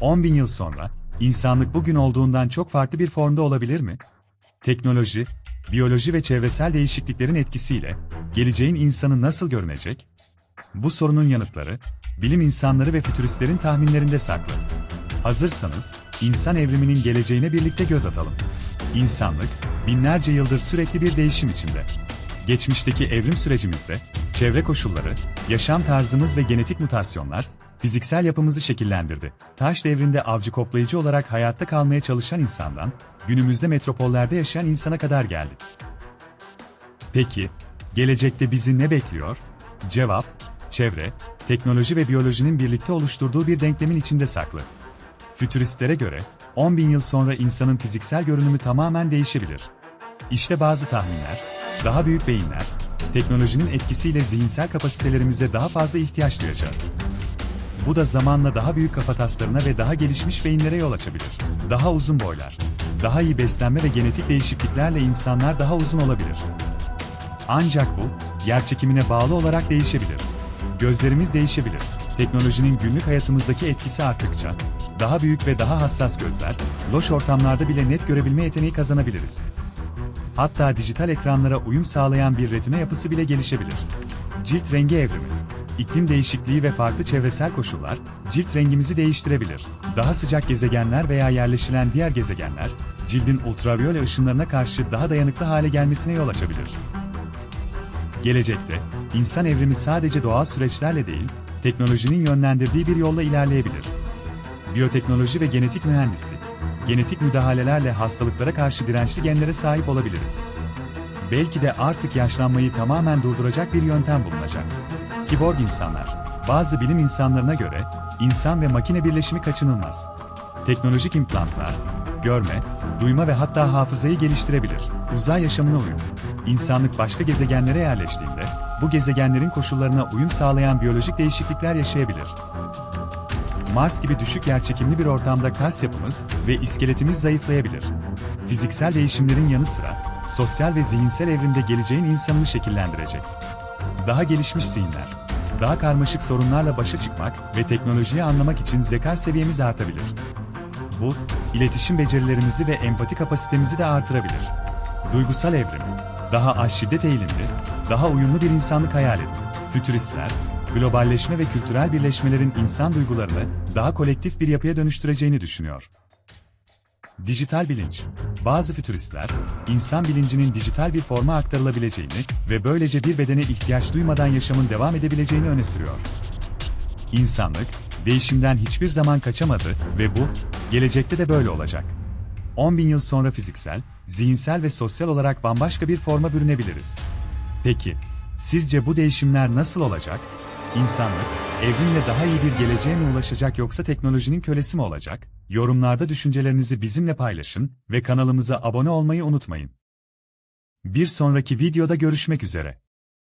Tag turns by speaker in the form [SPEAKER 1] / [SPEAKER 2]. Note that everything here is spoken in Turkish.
[SPEAKER 1] 10 bin yıl sonra, insanlık bugün olduğundan çok farklı bir formda olabilir mi? Teknoloji, biyoloji ve çevresel değişikliklerin etkisiyle, geleceğin insanı nasıl görünecek? Bu sorunun yanıtları, bilim insanları ve fütüristlerin tahminlerinde saklı. Hazırsanız, insan evriminin geleceğine birlikte göz atalım. İnsanlık, binlerce yıldır sürekli bir değişim içinde. Geçmişteki evrim sürecimizde, çevre koşulları, yaşam tarzımız ve genetik mutasyonlar, fiziksel yapımızı şekillendirdi. Taş devrinde avcı koplayıcı olarak hayatta kalmaya çalışan insandan, günümüzde metropollerde yaşayan insana kadar geldik. Peki, gelecekte bizi ne bekliyor? Cevap, çevre, teknoloji ve biyolojinin birlikte oluşturduğu bir denklemin içinde saklı. Fütüristlere göre, 10 bin yıl sonra insanın fiziksel görünümü tamamen değişebilir. İşte bazı tahminler, daha büyük beyinler, teknolojinin etkisiyle zihinsel kapasitelerimize daha fazla ihtiyaç duyacağız. Bu da zamanla daha büyük kafataslarına ve daha gelişmiş beyinlere yol açabilir. Daha uzun boylar, daha iyi beslenme ve genetik değişikliklerle insanlar daha uzun olabilir. Ancak bu, yer çekimine bağlı olarak değişebilir. Gözlerimiz değişebilir. Teknolojinin günlük hayatımızdaki etkisi arttıkça, daha büyük ve daha hassas gözler, loş ortamlarda bile net görebilme yeteneği kazanabiliriz. Hatta dijital ekranlara uyum sağlayan bir retina yapısı bile gelişebilir. Cilt rengi evrimi. İklim değişikliği ve farklı çevresel koşullar, cilt rengimizi değiştirebilir. Daha sıcak gezegenler veya yerleşilen diğer gezegenler, cildin ultraviyole ışınlarına karşı daha dayanıklı hale gelmesine yol açabilir. Gelecekte, insan evrimi sadece doğal süreçlerle değil, teknolojinin yönlendirdiği bir yolla ilerleyebilir. Biyoteknoloji ve genetik mühendislik, genetik müdahalelerle hastalıklara karşı dirençli genlere sahip olabiliriz. Belki de artık yaşlanmayı tamamen durduracak bir yöntem bulunacak. Kiborg insanlar, bazı bilim insanlarına göre, insan ve makine birleşimi kaçınılmaz. Teknolojik implantlar, görme, duyma ve hatta hafızayı geliştirebilir. Uzay yaşamına uyum. İnsanlık başka gezegenlere yerleştiğinde, bu gezegenlerin koşullarına uyum sağlayan biyolojik değişiklikler yaşayabilir. Mars gibi düşük yerçekimli bir ortamda kas yapımız ve iskeletimiz zayıflayabilir. Fiziksel değişimlerin yanı sıra, sosyal ve zihinsel evrimde geleceğin insanını şekillendirecek. Daha gelişmiş zihinler, daha karmaşık sorunlarla başa çıkmak ve teknolojiyi anlamak için zeka seviyemiz artabilir. Bu, iletişim becerilerimizi ve empati kapasitemizi de artırabilir. Duygusal evrim, daha az şiddet eğilimli, daha uyumlu bir insanlık hayal edin. Fütüristler, globalleşme ve kültürel birleşmelerin insan duygularını daha kolektif bir yapıya dönüştüreceğini düşünüyor. Dijital bilinç. Bazı fütüristler, insan bilincinin dijital bir forma aktarılabileceğini ve böylece bir bedene ihtiyaç duymadan yaşamın devam edebileceğini öne sürüyor. İnsanlık, değişimden hiçbir zaman kaçamadı ve bu, gelecekte de böyle olacak. 10 bin yıl sonra fiziksel, zihinsel ve sosyal olarak bambaşka bir forma bürünebiliriz. Peki, sizce bu değişimler nasıl olacak? İnsanlık, evrimle daha iyi bir geleceğe mi ulaşacak yoksa teknolojinin kölesi mi olacak? Yorumlarda düşüncelerinizi bizimle paylaşın ve kanalımıza abone olmayı unutmayın. Bir sonraki videoda görüşmek üzere.